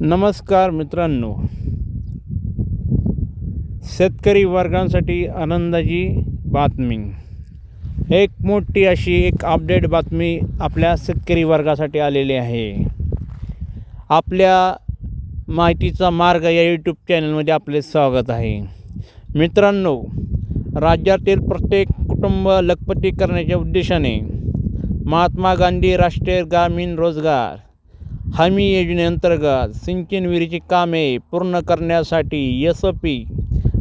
नमस्कार मित्रांनो. शेतकरी वर्गांसाठी आनंदाची बातमी. एक मोठी अशी एक अपडेट बातमी आपल्या शेतकरी वर्गासाठी आलेली आहे. आपल्या माहितीचा मार्ग या यूट्यूब चॅनलमध्ये आपले स्वागत आहे. मित्रांनो राज्यातील प्रत्येक कुटुंब लखपती करण्याच्या उद्देशाने महात्मा गांधी राष्ट्रीय ग्रामीण रोजगार हमी योजनेअंतर्गत सिंचन विहिरीची कामे पूर्ण करण्यासाठी एस पी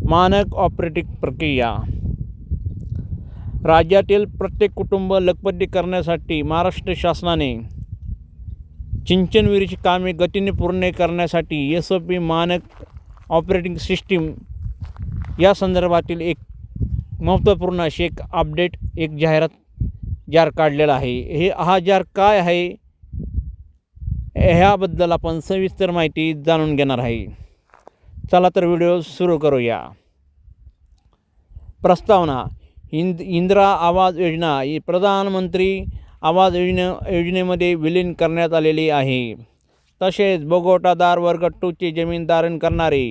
मानक ऑपरेटिंग प्रक्रिया. राज्यातील प्रत्येक कुटुंब लखपती करण्यासाठी महाराष्ट्र शासनाने सिंचन विहिरीची कामे गतीने पूर्ण करण्यासाठी एस ओ पी मानक ऑपरेटिंग सिस्टीम या संदर्भातील एक महत्त्वपूर्ण अशी एक अपडेट एक जाहिरात जार काढलेला आहे. हे हा जार काय आहे? ह्याबद्दल आपण सविस्तर माहिती जाणून घेणार आहे. चला तर व्हिडिओ सुरू करूया. प्रस्तावना इंद इंदिरा आवाज योजना ही प्रधानमंत्री आवाज योजने योजनेमध्ये विलीन करण्यात आलेली आहे. तसेच बोगोटादार वर्ग टूची जमीन धारण करणारे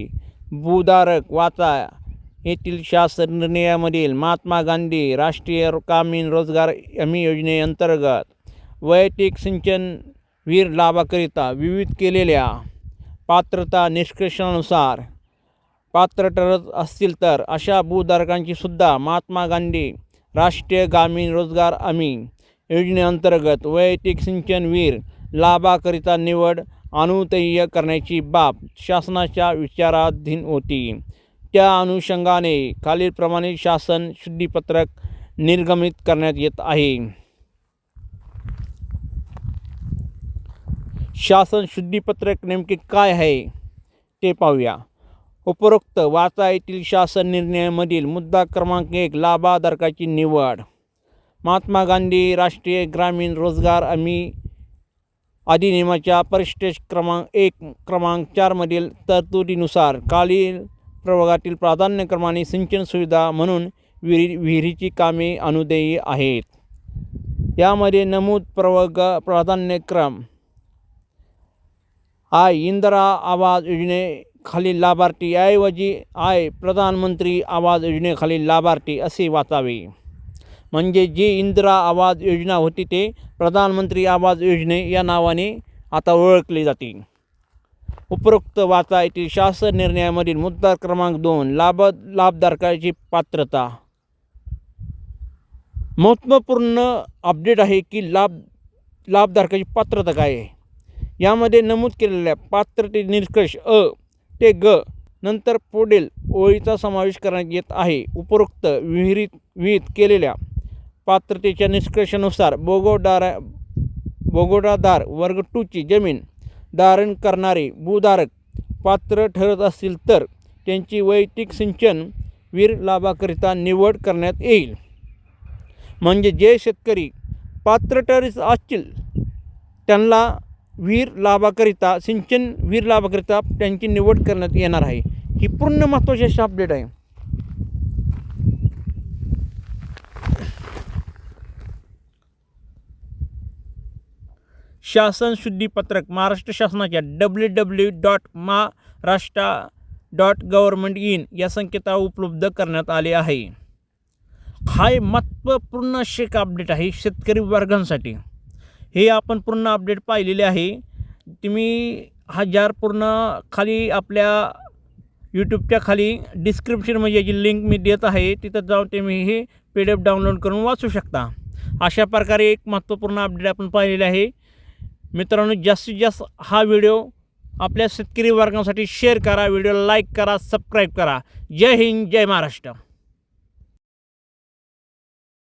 भूधारक वाचा येथील शासन निर्णयामधील महात्मा गांधी राष्ट्रीय ग्रामीण रोजगार हमी योजनेअंतर्गत वैयक्तिक सिंचन वीर लाभाकरिता विविध केलेल्या पात्रता निष्कर्षानुसार पात्र ठरत असतील तर अशा भूधारकांची सुद्धा महात्मा गांधी राष्ट्रीय ग्रामीण रोजगार हमी योजनेअंतर्गत वैयक्तिक सिंचन वीर लाभाकरिता निवड अनुतय्य करण्याची बाब शासनाच्या विचाराधीन होती. त्या अनुषंगाने खालीलप्रमाणे शासन शुद्धीपत्रक निर्गमित करण्यात येत आहे. शासन शुद्धीपत्रक नेमके काय आहे ते पाहूया. उपरोक्त वाचा येथील शासन निर्णयामधील मुद्दा क्रमांक एक लाभाधारकाची निवड. महात्मा गांधी राष्ट्रीय ग्रामीण रोजगार हमी अधिनियमाच्या परिष्ठेश क्रमांक एक क्रमांक चारमधील तरतुदीनुसार खालील प्रवर्गातील प्राधान्यक्रमाने सिंचन सुविधा म्हणून विहिरी विहिरीची कामे अनुदेयी आहेत. यामध्ये नमूद प्रवर्ग प्राधान्यक्रम आय इंदिरा आवाज योजनेखालील लाभार्थी ऐवजी आय प्रधानमंत्री आवाज योजनेखालील लाभार्थी असे वाचावे. म्हणजे जी इंदिरा आवाज योजना होती ते प्रधानमंत्री आवाज योजने या नावाने आता ओळखली जाते. उपरोक्त वाचा येथील शासन निर्णयामधील मुद्दा क्रमांक दोन लाभ लाभधारकाची पात्रता. महत्त्वपूर्ण अपडेट आहे की लाभ लाभधारकाची पात्रता काय आहे? यामध्ये नमूद केलेल्या पात्रते निष्कर्ष अ ते ग नंतर पुढील ओळीचा समावेश करण्यात येत आहे. उपरोक्त विहिरीत विहित केलेल्या पात्रतेच्या निष्कर्षानुसार बोगोडारा बोगोडादार वर्ग टूची जमीन धारण करणारे भूधारक पात्र ठरत असतील तर त्यांची वैयक्तिक सिंचन वीर लाभाकरिता निवड करण्यात येईल. म्हणजे जे शेतकरी पात्र ठरत असतील त्यांना वीर लाभाकरिता सिंचन वीर लाभाकरिता त्यांची निवड करण्यात येणार आहे. ही पूर्ण महत्त्वाची अशी अपडेट आहे. शासन शुद्धीपत्रक महाराष्ट्र शासनाच्या W W dot Maharashtra dot government in या संकेतावर उपलब्ध करण्यात आले आहे. हा महत्त्वपूर्ण असे एक अपडेट आहे शेतकरी वर्गांसाठी. हे आपण पूर्ण अपडेट पाहिलेले आहे. तुम्ही हा जार पूर्ण खाली आपल्या यूट्यूबच्या खाली डिस्क्रिप्शन म्हणजे जी लिंक मी देत आहे तिथं जाऊन तुम्ही हे पी डी एफ डाउनलोड करून वाचू शकता. अशा प्रकारे एक महत्त्वपूर्ण अपडेट आपण पाहिलेले आहे. मित्रांनो जास्तीत जास्त हा व्हिडिओ आपल्या शेतकरी वर्गासाठी शेअर करा व्हिडिओला लाईक करा सबस्क्राईब करा. जय हिंद जय महाराष्ट्र.